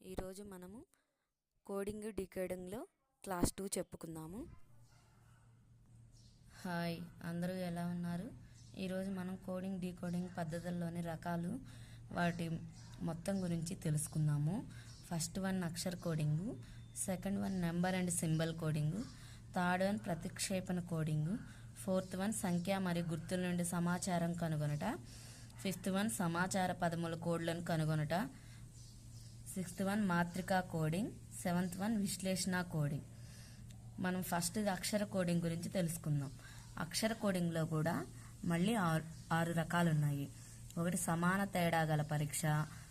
ఈరోజు మనము కోడింగ్ డీకోడింగ్లో క్లాస్ టూ చెప్పుకుందాము. హాయ్ అందరూ ఎలా ఉన్నారు? ఈరోజు మనం కోడింగ్ డీకోడింగ్ పద్ధతుల్లోని రకాలు వాటి మొత్తం గురించి తెలుసుకుందాము. First one Akshara coding second one number and symbol coding third one ప్రతిక్షేపణ కోడింగు ఫోర్త్ వన్ సంఖ్య మరియు గుర్తుల నుండి సమాచారం కనుగొనట ఫిఫ్త్ వన్ సమాచార పదముల కోడ్లను కనుగొనట సిక్స్త్ వన్ మాత్రికా కోడింగ్ సెవెంత్ వన్ విశ్లేషణ కోడింగ్. మనం ఫస్ట్ అక్షర కోడింగ్ గురించి తెలుసుకుందాం. అక్షర కోడింగ్లో కూడా మళ్ళీ ఆరు ఆరు రకాలు ఉన్నాయి ఒకటి సమాన తేడా గల పరీక్ష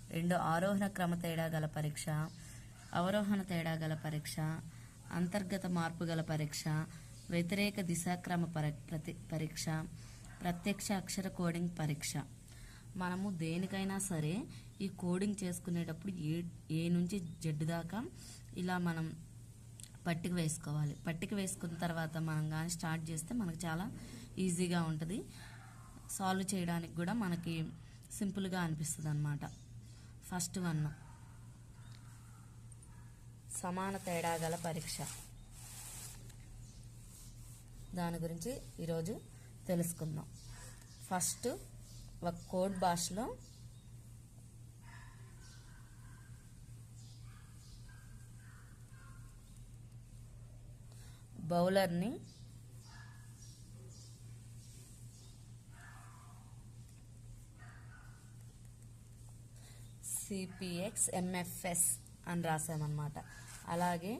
రెండు ఆరోహణ క్రమ తేడా గల పరీక్ష అవరోహణ తేడా గల పరీక్ష అంతర్గత మార్పు గల పరీక్ష వ్యతిరేక దిశాక్రమ పర ప్రతి పరీక్ష ప్రత్యక్ష అక్షర కోడింగ్ పరీక్ష. మనము దేనికైనా సరే ఈ కోడింగ్ చేసుకునేటప్పుడు ఏ ఏ నుంచి జెడ్ దాకా ఇలా మనం పట్టిక వేసుకోవాలి. పట్టిక వేసుకున్న తర్వాత మనం కానీ స్టార్ట్ చేస్తే మనకు చాలా ఈజీగా ఉంటుంది. సాల్వ్ చేయడానికి కూడా మనకి సింపుల్గా అనిపిస్తుంది అనమాట ఫస్ట్ వన్. సమాన తేడా గల పరీక్ష. దాని గురించి ఈరోజు తెలుసుకుందాం. ఫస్ట్ ఒక కోడ్ భాషలో. బౌలర్ని. సిపిఎక్స్ ఎంఎఫ్ఎస్ అని రాసామన్నమాట అలాగే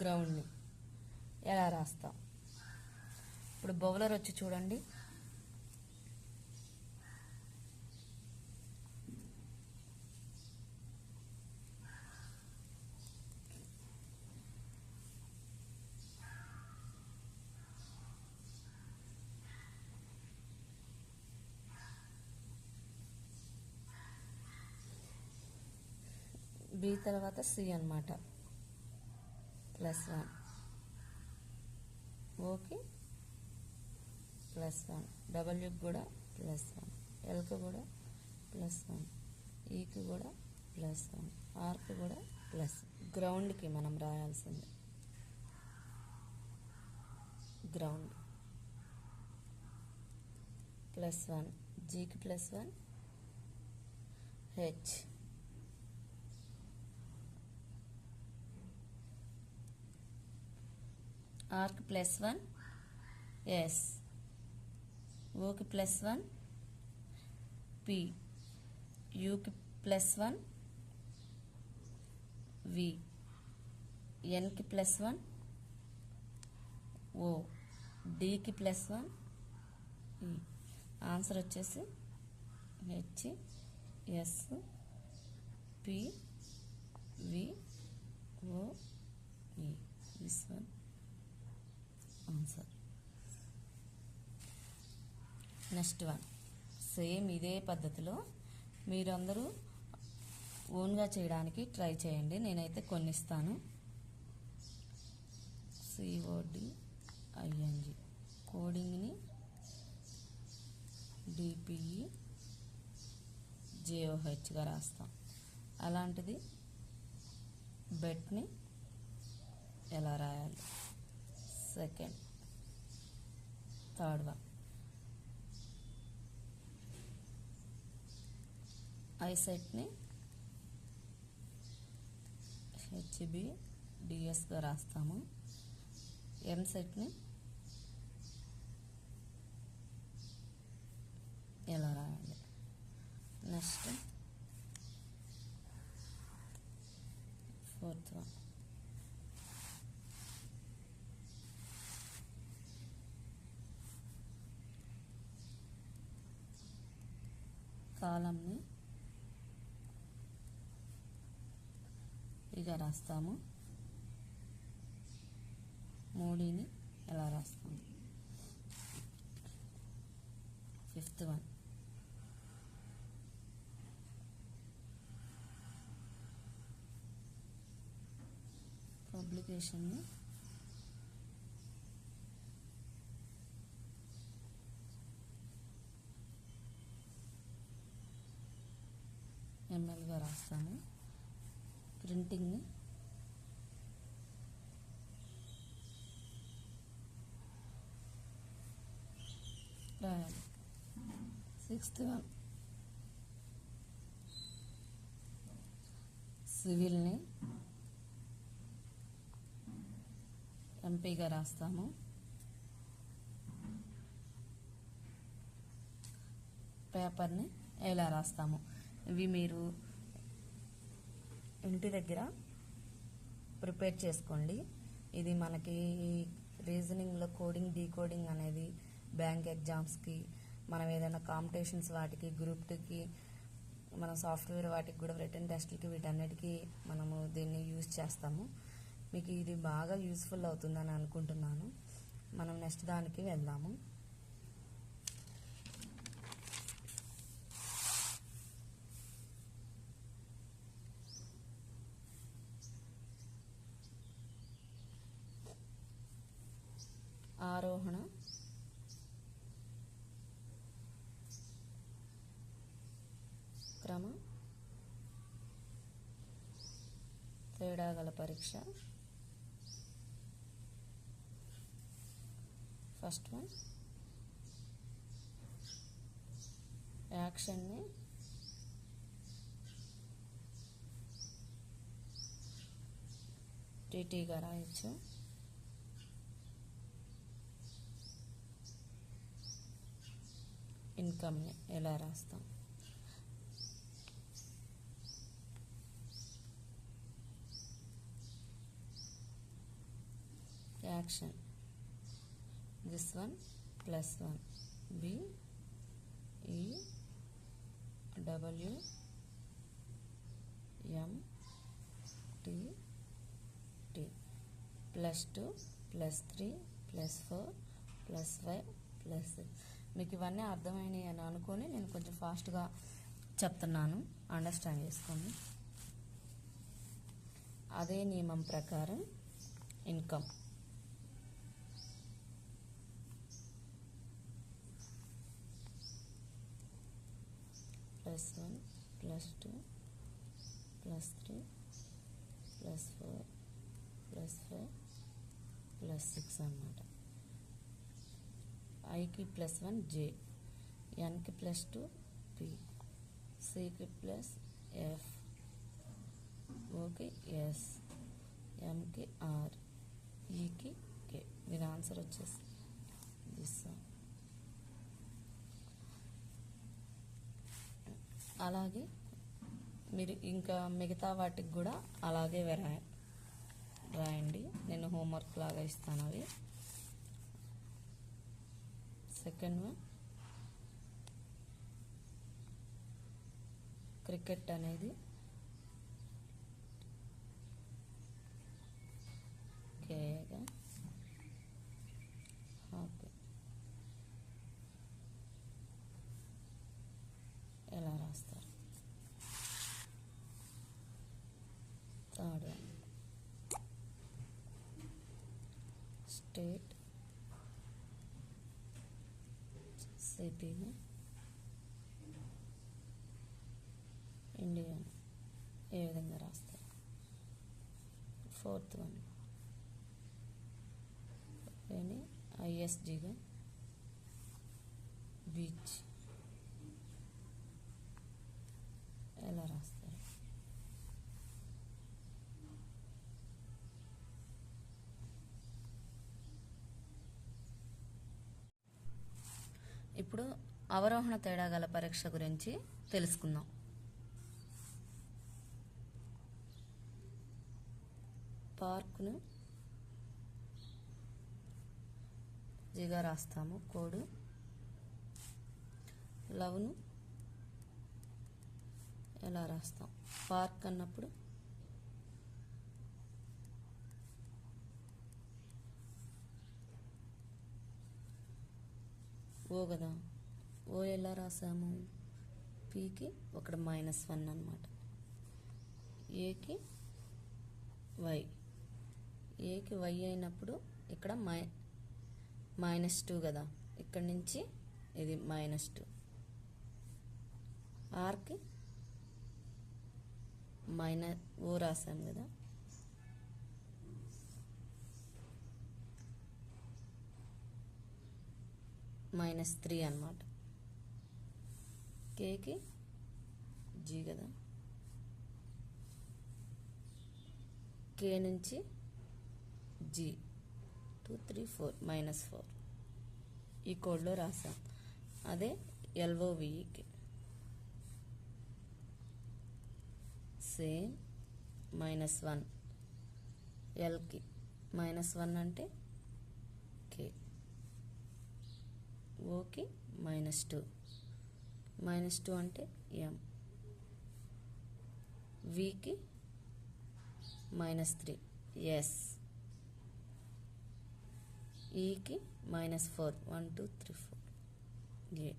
గ్రౌండ్ని. ఎలా రాస్తాం? ఇప్పుడు బౌలర్ వచ్చి చూడండి. బి తర్వాత సి అనమాట plus one. Okay. Plus one. డబ్ల్యూకి కూడా ప్లస్ వన్. ఎల్కి కూడా ప్లస్ వన్. ఈకి కూడా ప్లస్ వన్. ఆర్కి కూడా ప్లస్ గ్రౌండ్కి మనం రాయాల్సింది. Ground. Plus one. జీకి plus one. H. ఆర్కి ప్లస్ వన్ ఎస్ ఓకి ప్లస్ వన్ పి యూకి ప్లస్ వన్ వి ఎన్కి ప్లస్ వన్ ఓ డికి ప్లస్ వన్ ఈ ఆన్సర్ వచ్చేసి H S P V O E this one answer next one same ఇదే పద్ధతిలో మీరందరూ ఓన్గా చేయడానికి ట్రై చేయండి. నేనైతే కొన్ని ఇస్తాను సిఓడి ఐఎన్జి కోడింగ్ని డిపిఈ జేఓహెచ్గా రాస్తాం. అలాంటిది బెట్ని ఎలా రాయాలి? సెకండ్ థర్డ్ వన్ ఐసెట్ని హెచ్బి డిఎస్గా రాస్తాము. ఎంసెట్ని ఎలా రాయాలి? నెక్స్ట్ ఫోర్త్ వన్ కాలంని ఇక రాస్తాము. మూడీని ఎలా రాస్తాము? Fifth one. పబ్లికేషన్ని ఎంఎల్గా రాస్తాము ప్రింటింగ్ రాయాలి. సిక్స్త్ వన్ సివిల్ని ఎంపీగా రాస్తాము. పేపర్ని ఎలా రాస్తాము. ఇవి మీరు ఇంటి దగ్గర ప్రిపేర్ చేసుకోండి. ఇది మనకి రీజనింగ్లో కోడింగ్ డీకోడింగ్ అనేది బ్యాంక్ ఎగ్జామ్స్కి మనం ఏదైనా కాంపిటీషన్స్ వాటికి గ్రూప్ టూకి మన సాఫ్ట్వేర్ వాటికి కూడా రిటర్న్ టెస్ట్లకి వీటన్నిటికీ మనము దీన్ని యూజ్ చేస్తాము. మీకు ఇది బాగా యూస్ఫుల్ అవుతుందని అనుకుంటున్నాను. మనం నెక్స్ట్ దానికి వెళ్దాము. ఆరోహణ క్రమ. తేడాగల పరీక్ష. First one. యాక్షన్ని టీటీగా రాయొచ్చు. ఇన్కమ్ని ఎలా రాస్తాం? Action. This one plus one. B E W M T T. Plus two plus three plus four plus five plus six. మీకు ఇవన్నీ అర్థమైనాయి అని అనుకొని నేను కొంచెం ఫాస్ట్గా చెప్తున్నాను. అండర్స్టాండ్ చేసుకోండి. అదే నియమం ప్రకారం income. Plus one plus two plus three plus four plus five plus six అన్నమాట. ఐకి ప్లస్ వన్ జే ఎన్కి ప్లస్ టూ పి సికి ప్లస్ ఎఫ్ ఓకి ఎస్ ఎంకి ఆర్ ఈకి కే దీని ఆన్సర్ వచ్చేసి దిస్ అలాగే మీరు ఇంకా మిగతా వాటికి కూడా అలాగే రాయండి. నేను హోంవర్క్ లాగా ఇస్తాను అవి. Second one. క్రికెట్ అనేది. కేగా హాకీ ఎలా రాస్తారు? Third one. స్టేట్ సిటీని ఇండియన్ ఏ విధంగా రాస్తారు ఫోర్త్ వన్. ఐఎస్డిగా ఐఎస్జిగా బీచ్ ఎలా రాస్తారు ఇప్పుడు అవరోహణ తేడా గల పరీక్ష గురించి తెలుసుకుందాం. పార్కును జిగా రాస్తాము. కోడు. లవ్ను ఎలా రాస్తాం? పార్క్ అన్నప్పుడు ఓ కదా. ఓ ఎలా రాసాము? పీకి ఒకటి మైనస్ వన్ అనమాట ఏకి వై ఏకి వై అయినప్పుడు ఇక్కడ మై మైనస్ టూ కదా. ఇక్కడ నుంచి ఇది మైనస్ టూ ఆర్కి మైనస్ ఓ రాసాం కదా. మైనస్ త్రీ అనమాట కేకి జీ కదా. కే నుంచి G two three four minus four ఈ కోడ్లో రాసాం అదే ఎల్ఓవిఈకి సేమ్ మైనస్ వన్ ఎల్కి మైనస్ వన్ అంటే కే ఓకి మైనస్ టూ. మైనస్ టూ అంటే ఎం? వికి మైనస్ త్రీ. ఎస్. ఈకి minus four. One two three four. A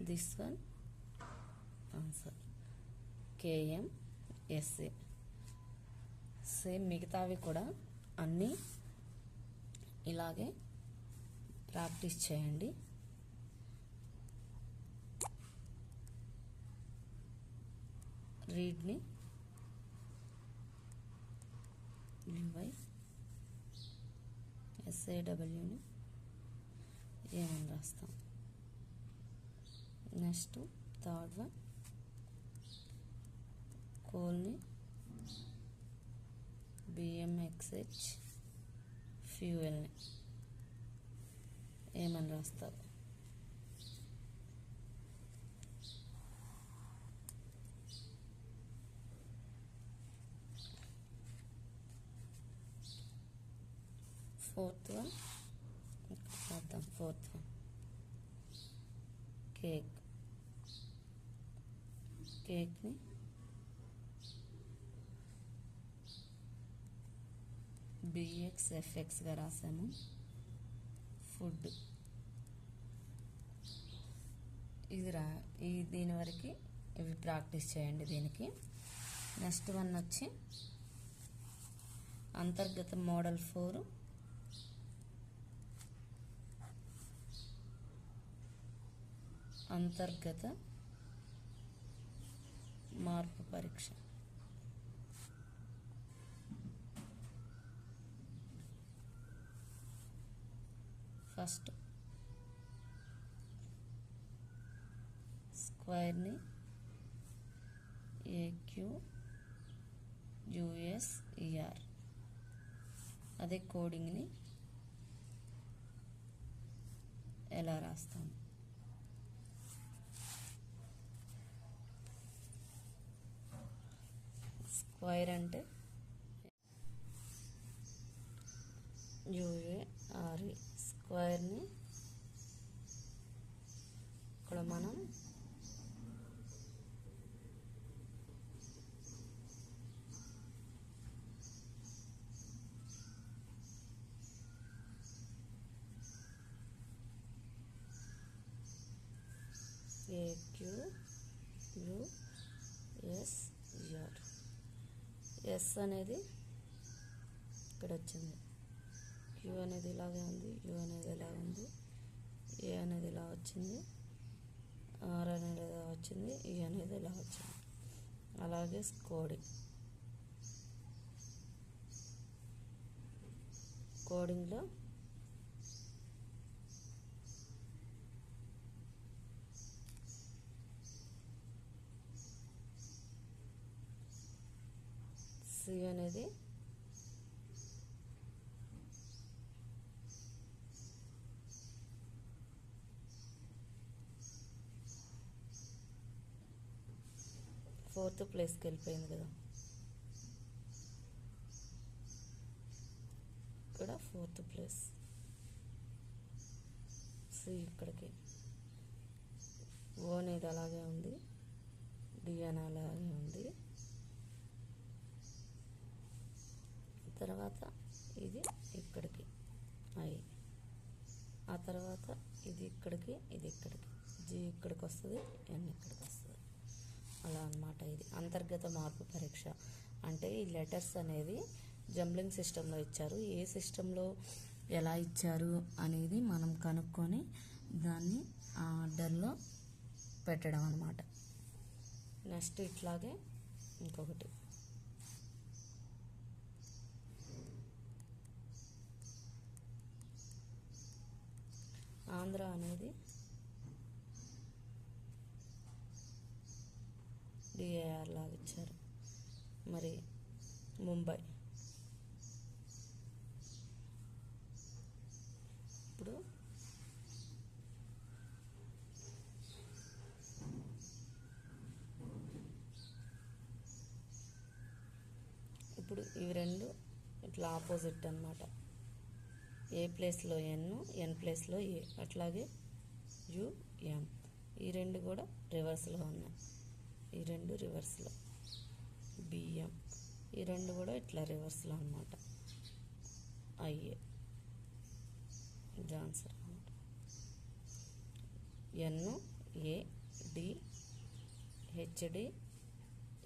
this one answer. KM SA. Same మిగతావి కూడా అన్నీ ఇలాగే ప్రాక్టీస్ చేయండి. రీడ్ని యూవై ఎస్ఏడబ్ల్యూని ఏమని రాస్తాం. నెక్స్ట్ థర్డ్ వన్ కోల్ని బిఎంఎక్స్హెచ్ ఫ్యూయల్ని ఏమని రాస్తావు? Fourth one? రాద్దాం ఫోర్త్ వన్. కేక్. కేక్ని? బిఎక్స్ ఎఫ్ఎక్స్గా రాసాము ఇది రా ఈ దీని వరకు ఇవి ప్రాక్టీస్ చేయండి దీనికి. నెక్స్ట్ వన్ వచ్చి అంతర్గత మోడల్ ఫోర్. అంతర్గత మార్పు పరీక్ష. ఫస్ట్ స్క్వేర్ని ఏక్యూ యుఎస్ఈఆర్ అదే కోడింగ్ని ఎలా రాస్తాం? స్క్వైర్ అంటే యుఏఆర్ఈ స్క్వైర్ని ఇక్కడ మనం AQ U S R S అనేది ఇక్కడ వచ్చింది. యూ అనేది ఇలాగే ఉంది యూ అనేది ఇలా ఉంది ఏ అనేది ఇలా వచ్చింది ఆర్ అనేది ఇలా వచ్చింది ఈ అనేది ఇలా వచ్చింది. అలాగే కోడింగ్ కోడింగ్లో సి అనేది? ఫోర్త్ ప్లేస్కి వెళ్ళిపోయింది కదా. ఇక్కడ ఫోర్త్ ప్లేస్. సి ఇక్కడికి. ఓ అనేది అలాగే ఉంది. డి అని అలాగే ఉంది. తర్వాత ఇది ఇక్కడికి. ఐ ఆ తర్వాత ఇది ఇక్కడికి ఇది ఇక్కడికి. జీ ఇక్కడికి వస్తుంది ఎన్ ఇక్కడికి వస్తుంది. అలా అనమాట ఇది. అంతర్గత మార్పు పరీక్ష. అంటే ఈ లెటర్స్ అనేది జంబ్లింగ్ సిస్టంలో ఇచ్చారు. ఏ సిస్టంలో ఎలా ఇచ్చారు అనేది మనం కనుక్కొని దాన్ని ఆ ఆర్డర్లో పెట్టడం అనమాట నెక్స్ట్ ఇట్లాగే ఇంకొకటి. ఆంధ్ర అనేది డిఏఆర్ లాగా ఇచ్చారు. మరి ముంబై. ఇప్పుడు ఇప్పుడు ఇవి రెండు ఇట్లా ఆపోజిట్ అన్నమాట. ఏ ప్లేస్లో ఎన్ ఎన్ ప్లేస్లో ఏ అట్లాగే యుఎం ఈ రెండు కూడా రివర్స్లో ఉన్నాయి. ఈ రెండు రివర్స్లో. బిఎం ఈ రెండు కూడా ఇట్లా రివర్స్లో అన్నమాట. ఐఏ ఇది ఆన్సర్ అనమాట N A D HD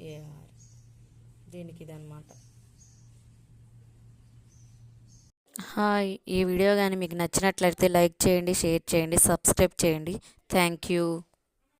AR దీనికి ఇదన్నమాట. హాయ్. ఈ వీడియో కానీ మీకు నచ్చినట్లయితే లైక్ చేయండి షేర్ చేయండి సబ్స్క్రైబ్ చేయండి. Thank you.